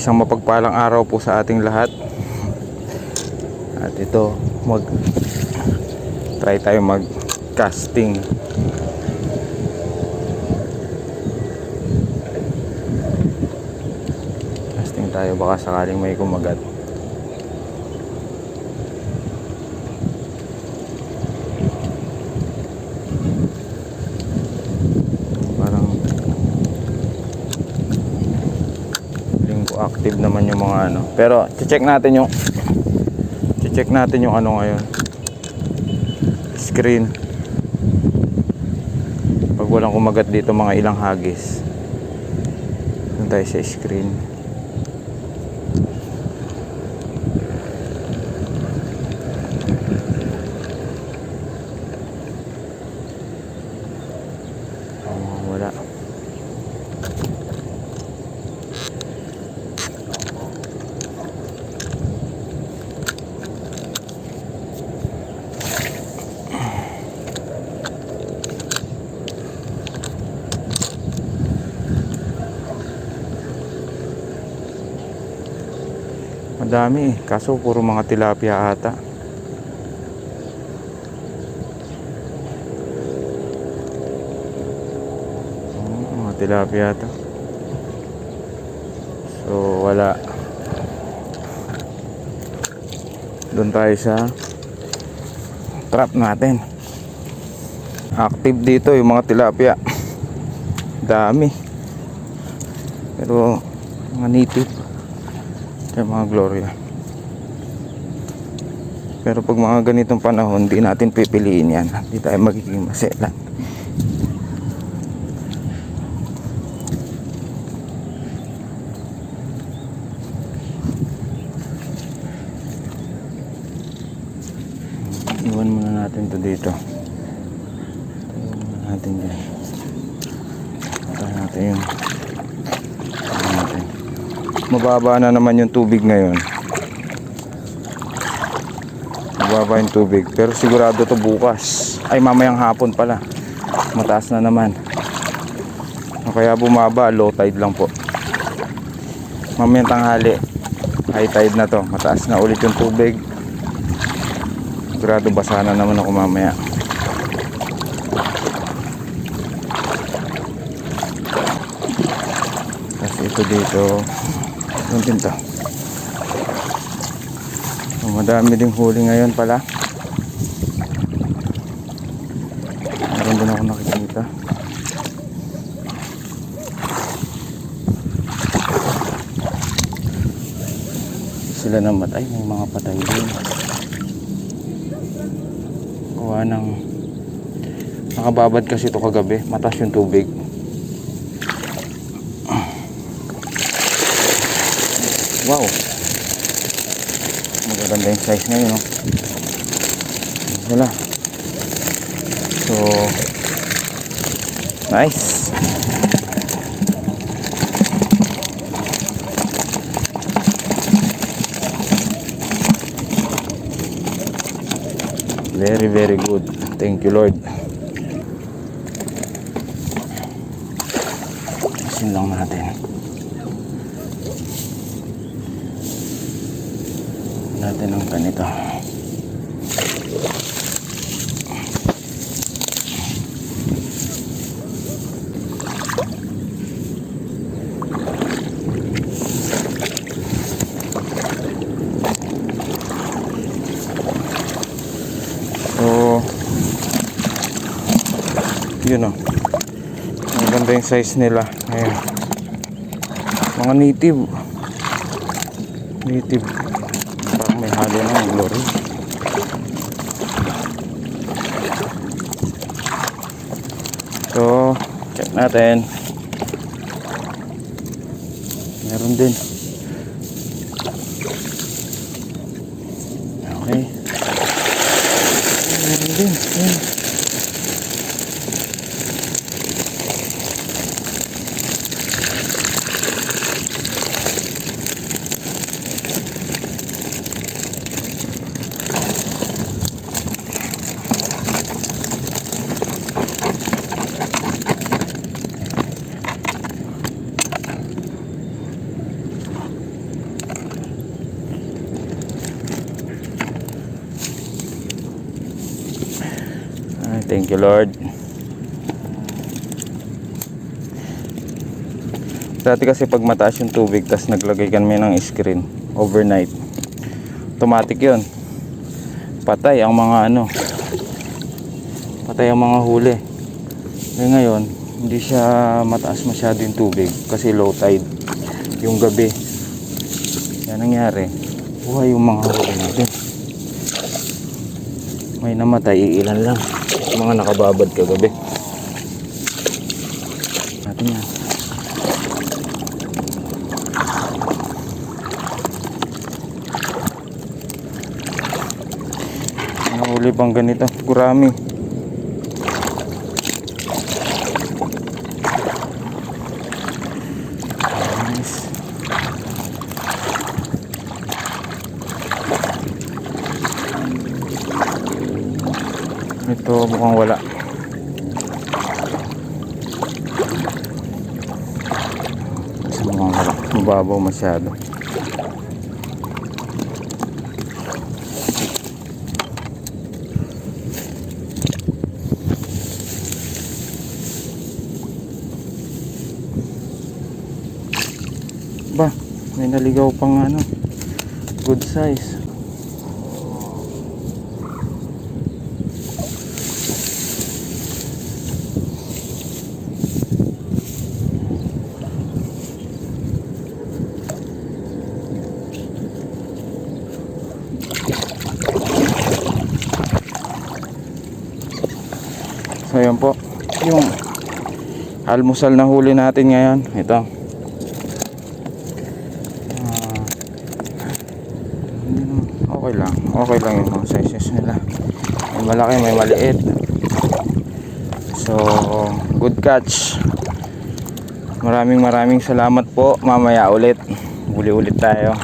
isang mapagpalang araw po sa ating lahat. At ito, mag try tayo mag casting. Casting tayo baka sakaling may kumagat. Active naman yung mga ano. Pero check natin yung check natin yung ano ngayon. Screen. Pag walang kumagat dito mga ilang hagis. Doon tayo sa screen. Oh, wala. Madami eh. Kaso puro mga tilapia ata. Oo, mga tilapia ata. So wala. Doon tayo sa trap natin. Active dito yung mga tilapia. Dami. Pero mga native. Kaya mga Gloria. Pero pag mga ganitong panahon, di natin pipiliin yan. Hindi tayo magiging masela. Iwan muna natin to dito. Iwan muna natin dyan. Tayo natin yung mababa na naman yung tubig ngayon. Mababa yung tubig. Pero sigurado to bukas. Ay mamayang hapon pala. Mataas na naman. Kaya bumaba low tide lang po. Mamayang tanghali high tide na to. Mataas na ulit yung tubig. Sigurado basa na naman ako mamaya. Kasi ito dito yung tinta. Oh, madami ding huli ngayon pala. Meron din ako nakikita. Sila naman ay may mga patay din. Kuha ng nakababad kasi ito kagabi. Matas yung tubig. Wow. Magaganda yung size ngayon, no? Wala. So, nice. Very, very good. Thank you, Lord. Isin lang natin. Natin ang ganito. So yun o maganda yung size nila. Ayan. mga native. Native parang may halo ng glory. So check natin. Meron din Thank you Lord. Dati kasi pag mataas yung tubig, tas naglagay kami ng screen overnight. Automatic yun. Patay ang mga ano. Patay ang mga huli. Eh ngayon, hindi siya mataas masyado yung tubig kasi low tide yung gabi. Yan nangyari. Buhay yung mga huli natin. May namatay, ilan lang. Mga nakababad kagabi. Natin yan. Nahuli pang ganito. Gurami. Ito mukhang wala. Mukhang wala. Mababaw masyado. Ba, may naligaw pang ano. Good size. So yun po, yung almusal na huli natin ngayon. Ito. Ah, okay lang. Okay lang yung mga sizes nila. May malaki, may maliit. So, good catch. Maraming maraming salamat po. Mamaya ulit. Huli ulit tayo.